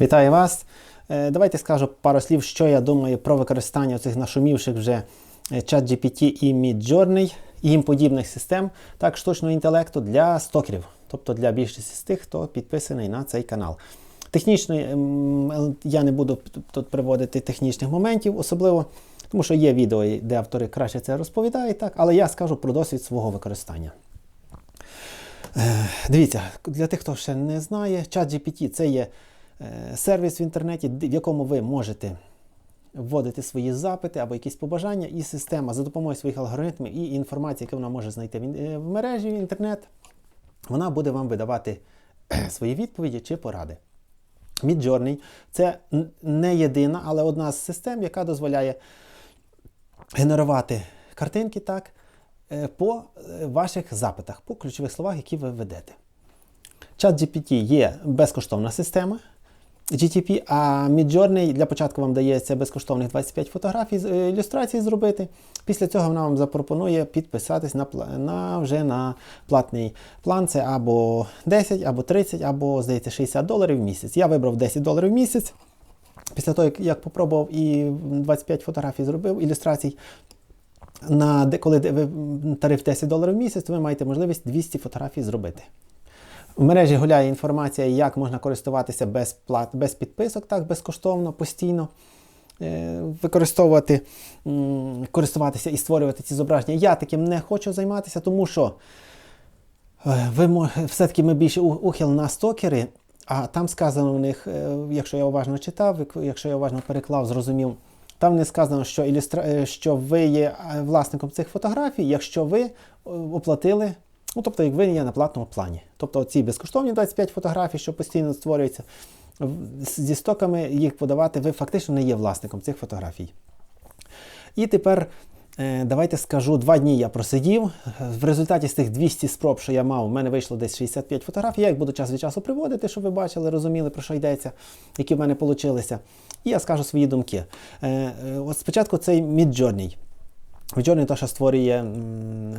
Вітаю вас. Е, Давайте скажу пару слів, що я думаю про використання цих нашумівших вже е, ChatGPT і Midjourney і їм подібних систем так, штучного інтелекту для стокерів, тобто для більшості з тих, хто підписаний на цей канал. Технічно ем, я не буду тут приводити технічних моментів, особливо, тому що є відео, де автори краще це розповідають, так, але я скажу про досвід свого використання. Е, Дивіться, для тих, хто ще не знає, ChatGPT це є е, сервіс в інтернеті, в якому ви можете вводити свої запити або якісь побажання, і система за допомогою своїх алгоритмів і інформації, яку вона може знайти в е, мережі в інтернет, вона буде вам видавати свої відповіді чи поради. Midjourney – це не єдина, але одна з систем, яка дозволяє генерувати картинки так, е, по е, ваших запитах, по ключових словах, які ви ведете. ChatGPT є безкоштовна система GTP, а Midjourney для початку вам дається безкоштовних 25 фотографій, з- е, ілюстрацій зробити. Після цього вона вам запропонує підписатись на, на вже на платний план. Це або 10, або 30, або, здається, 60 доларів в місяць. Я вибрав 10 доларів в місяць. Після того, як, як попробував і 25 фотографій зробив ілюстрацій, на, коли тариф 10 доларів в місяць, то ви маєте можливість 200 фотографій зробити. В мережі гуляє інформація, як можна користуватися без плат, без підписок, так, безкоштовно, постійно. е, Використовувати, користуватися і створювати ці зображення. Я таким не хочу займатися, тому що е, ви все-таки ми більше ухил на стокери, а там сказано в них, е, якщо я уважно читав, якщо я уважно переклав, зрозумів, там не сказано, що, ілюстра... що ви є власником цих фотографій, якщо ви оплатили, ну тобто, як ви є на платному плані. Тобто ці безкоштовні 25 фотографій, що постійно створюються, зі стоками їх подавати, ви фактично не є власником цих фотографій. І тепер е, давайте скажу, два дні я просидів. В результаті з тих 200 спроб, що я мав, у мене вийшло десь 65 фотографій. Я їх буду час від часу приводити, щоб ви бачили, розуміли, про що йдеться, які в мене получилися. І я скажу свої думки. Е, е, От спочатку цей Midjourney. Midjourney то, що створює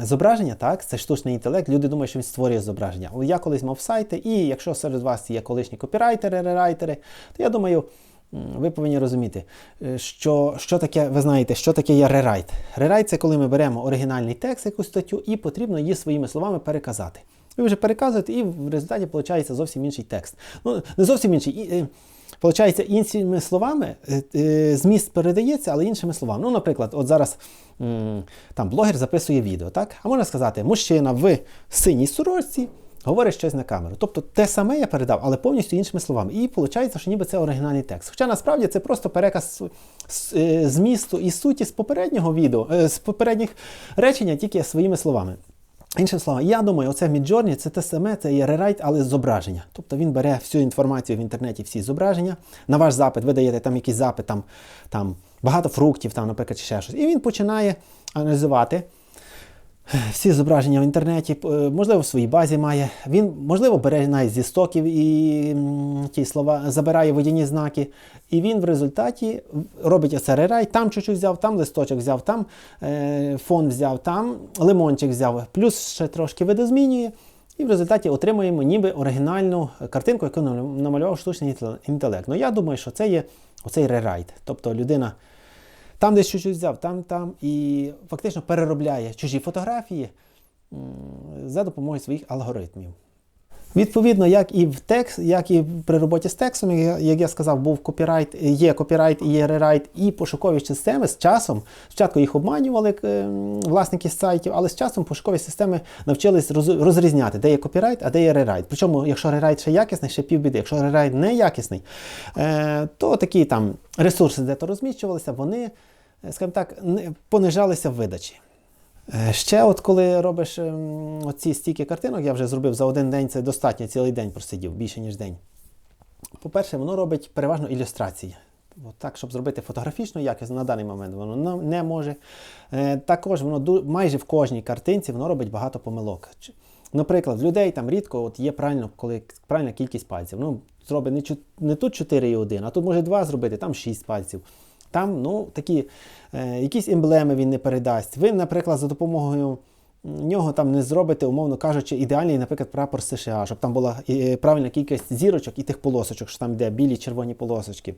зображення, так, це штучний інтелект. Люди думають, що він створює зображення. Я колись мав сайти, і якщо серед вас є колишні копірайтери, рерайтери, то я думаю, ви повинні розуміти, е, що, що таке, ви знаєте, що таке є рерайт. Рерайт це коли ми беремо оригінальний текст, якусь статтю, і потрібно її своїми словами переказати. Ви вже переказуєте, і в результаті виходить зовсім інший текст. Ну, не зовсім інший. і, е, Получається, іншими словами, е, е, зміст передається, але іншими словами. Ну, наприклад, от зараз там блогер записує відео, так? А можна сказати, мужчина в синій сорочці говорить щось на камеру. Тобто те саме я передав, але повністю іншими словами. І виходить, що ніби це оригінальний текст. Хоча насправді це просто переказ е, змісту і суті з попереднього відео, з попередніх речення, тільки своїми словами. Іншими словом, я думаю, оце Міджорні це те саме, це є рерайт, але зображення. Тобто він бере всю інформацію в інтернеті, всі зображення. На ваш запит, ви даєте там якийсь запит, там, там багато фруктів, там, наприклад, чи ще щось. І він починає аналізувати всі зображення в інтернеті, е, можливо, в своїй базі має. Він, можливо, бере навіть зі стоків і ті слова, забирає водяні знаки. І він в результаті робить рерайт, там чуть-чуть взяв, там листочок взяв, там е, фон взяв, там лимончик взяв, плюс ще трошки видозмінює. І в результаті отримуємо ніби оригінальну картинку, яку намалював штучний інтелект. Ну я думаю, що це є оцей рерайт. Тобто людина там десь щось взяв, там, там, і фактично переробляє чужі фотографії за допомогою своїх алгоритмів. Відповідно, як і в текст, як і при роботі з текстом, як я- сказав, був копірайт, є копірайт, є рерайт, і пошукові системи з часом. Спочатку їх обманювали е, власники сайтів, але з часом пошукові системи навчились розрізняти, де є копірайт, а де є рерайт. Причому, якщо рерайт ще якісний, ще півбіди. Якщо рерайт не якісний, е, то такі там ресурси, де то розміщувалися, вони, е, скажімо так, понижалися в видачі. Е, Ще, от коли робиш ем, оці стільки картинок, я вже зробив за один день, це достатньо, цілий день просидів, більше ніж день. По-перше, воно робить переважно ілюстрації. От так, щоб зробити фотографічно якісно, на даний момент воно не- може. Е, також воно майже в кожній картинці воно робить багато помилок. Наприклад, в людей там рідко от є правильно, коли правильна кількість пальців. Ну, зробить не, не тут 4 і 1, а тут може 2 зробити, там 6 пальців. Там ну, такі, е, якісь емблеми він не передасть. Ви, наприклад, за допомогою нього там не зробите, умовно кажучи, ідеальний, наприклад, прапор США, щоб там була е, правильна кількість зірочок і тих полосочок, що там йде білі, червоні полосочки.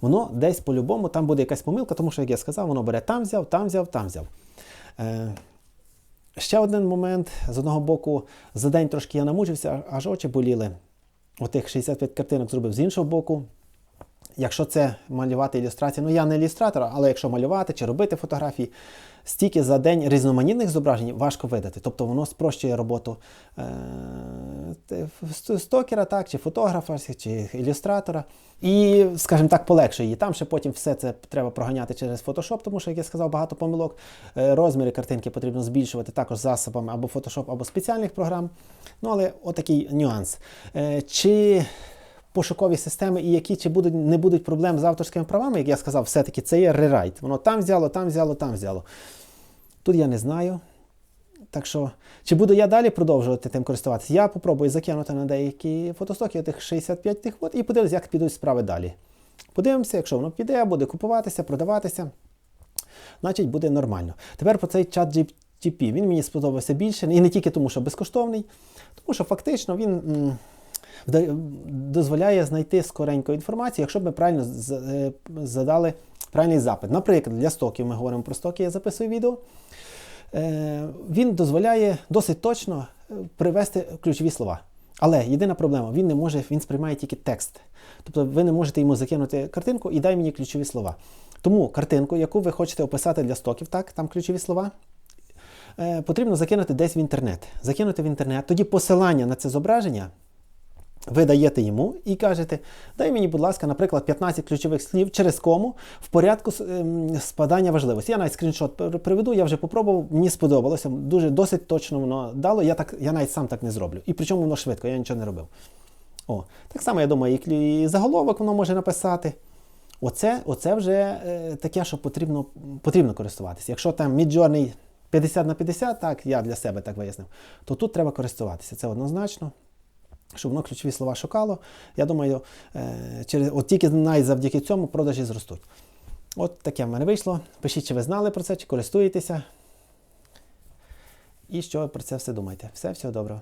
Воно десь по-любому там буде якась помилка, тому що, як я сказав, воно бере там взяв, там взяв, там взяв. Е, ще один момент. З одного боку, за день трошки я намучився, аж очі боліли. Отих 65 картинок зробив з іншого боку. Якщо це малювати ілюстрації, ну я не ілюстратор, але якщо малювати чи робити фотографії, стільки за день різноманітних зображень важко видати. Тобто воно спрощує роботу е, стокера, так, чи фотографа, чи ілюстратора. І, скажімо так, полегшує її. Там ще потім все це треба проганяти через Photoshop, тому що, як я сказав, багато помилок. Е, Розміри картинки потрібно збільшувати також засобами або Photoshop, або спеціальних програм. Ну, але отакий нюанс. Е, Чи пошукові системи і які чи будуть, не будуть проблем з авторськими правами, як я сказав, все-таки це є рерайт. Воно там взяло, там взяло, там взяло. Тут я не знаю. Так що, чи буду я далі продовжувати тим користуватися? Я попробую закинути на деякі фотостоки тих 65 тих от, і подивлюсь, як підуть справи далі. Подивимося, якщо воно піде, буде купуватися, продаватися, значить буде нормально. Тепер про цей чат GTP. Він мені сподобався більше, і не тільки тому, що безкоштовний, тому що фактично він. Дозволяє знайти скоренько інформацію, якщо б ми правильно е, задали правильний запит. Наприклад, для стоків ми говоримо про стоки, я записую відео. Е, Він дозволяє досить точно е, привести ключові слова. Але єдина проблема, він не може, він сприймає тільки текст. Тобто ви не можете йому закинути картинку і дай мені ключові слова. Тому картинку, яку ви хочете описати для стоків, так, там ключові слова, потрібно закинути десь в інтернет. Закинути в інтернет, тоді посилання на це зображення ви даєте йому і кажете, дай мені, будь ласка, наприклад, 15 ключових слів через кому в порядку ем, спадання важливості. Я навіть скріншот приведу, я вже попробував, мені сподобалося, дуже досить точно воно дало. Я так, я навіть сам так не зроблю. І причому воно швидко, я нічого не робив. О, так само, я думаю, і заголовок воно може написати. Оце, оце вже е, таке, що потрібно, потрібно користуватися. Якщо там Midjourney 50 на 50, так, я для себе так вияснив, то тут треба користуватися. Це однозначно щоб воно ключові слова шукало. Я думаю, е, через, от тільки навіть завдяки цьому продажі зростуть. От таке в мене вийшло. Пишіть, чи ви знали про це, чи користуєтеся. І що ви про це все думаєте. Все, всього доброго.